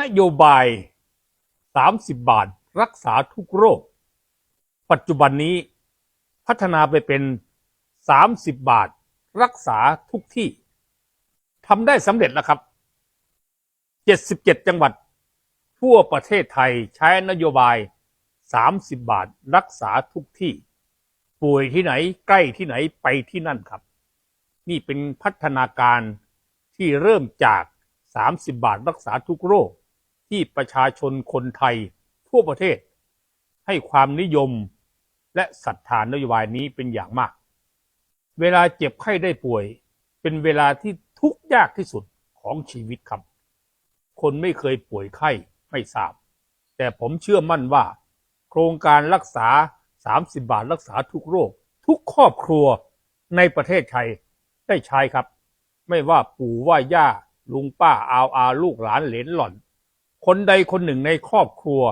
นโยบาย 30 บาทรักษาทุกโรค ปัจจุบันนี้พัฒนาไปเป็น 30 บาท รักษาทุกที่ทำได้สำเร็จแล้วครับ 77 จังหวัด ทั่วประเทศไทยใช้นโยบาย 30 บาท รักษาทุกที่ ป่วยที่ไหนใกล้ที่ไหนไปที่นั่นครับ นี่เป็นพัฒนาการที่เริ่มจาก 30 บาทรักษาทุกโรค ที่ประชาชนคนไทยทั่วประเทศ ให้ความนิยมและศรัทธานนโยบายนี้เป็นอย่างมาก เวลาเจ็บไข้ได้ป่วย เป็นเวลาที่ทุกข์ยากที่สุดของชีวิตครับ คนไม่เคยป่วยไข้ไม่ทราบ แต่ผมเชื่อมั่นว่า โครงการรักษา 30 บาทรักษาทุกโรค ทุกครอบครัวในประเทศไทยได้ใช้ครับ ไม่ว่าปู่ว่าย่าลุงป้าอาวอาลูกหลานเหลนหล่อน คนใดคนหนึ่งในครอบครัว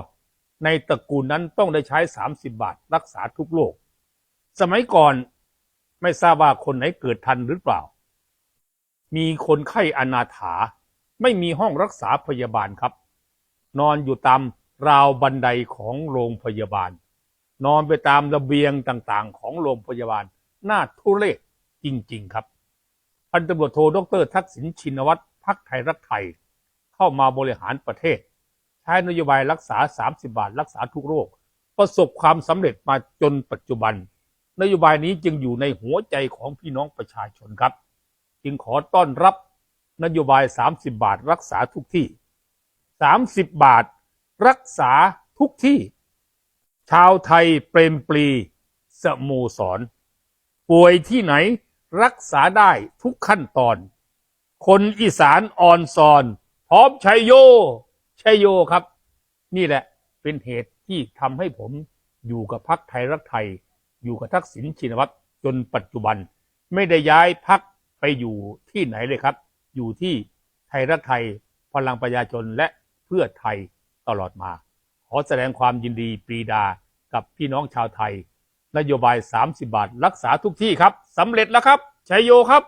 ในตระกูลนั้นต้องได้ใช้ 30 บาทรักษาทุกโรคสมัยก่อนไม่ทราบว่าคนไหนเกิดทันหรือเปล่า มีคนไข้อนาถา ไม่มีห้องรักษาพยาบาลครับ นอนอยู่ตามราวบันไดของโรงพยาบาล นอนไปตามระเบียงต่างๆ ของโรงพยาบาลน่าทุเรศจริง ๆ ครับพันตำรวจโทดรทักษิณชินวัตรพักไทยรักไทย เข้ามาบริหารประเทศ ใช้นโยบายรักษา 30 บาท รักษาทุกโรค ประสบความสำเร็จมาจนปัจจุบัน นโยบายนี้จึงอยู่ในหัวใจของพี่น้องประชาชนครับ จึงขอต้อนรับนโยบาย 30 บาท รักษาทุกที่ 30 บาท รักษาทุกที่ ชาวไทยเปรมปรีสโมสร ป่วยที่ไหนรักษาได้ทุกขั้นตอน คนอีสานอ่อนซอน พร้อมชัยโย ชัยโยครับ นี่แหละเป็นเหตุที่ทำให้ผมอยู่กับพักไทยรักไทย อยู่กับทักษิณชินวัตรจนปัจจุบัน ไม่ได้ย้ายพักไปอยู่ที่ไหนเลยครับ อยู่ที่ไทยรักไทยพลังประชาชนและเพื่อไทยตลอดมา ขอแสดงความยินดีปรีดากับพี่น้องชาวไทย นโยบาย 30 บาท รักษาทุกที่ครับสำเร็จแล้วครับชัยโยครับ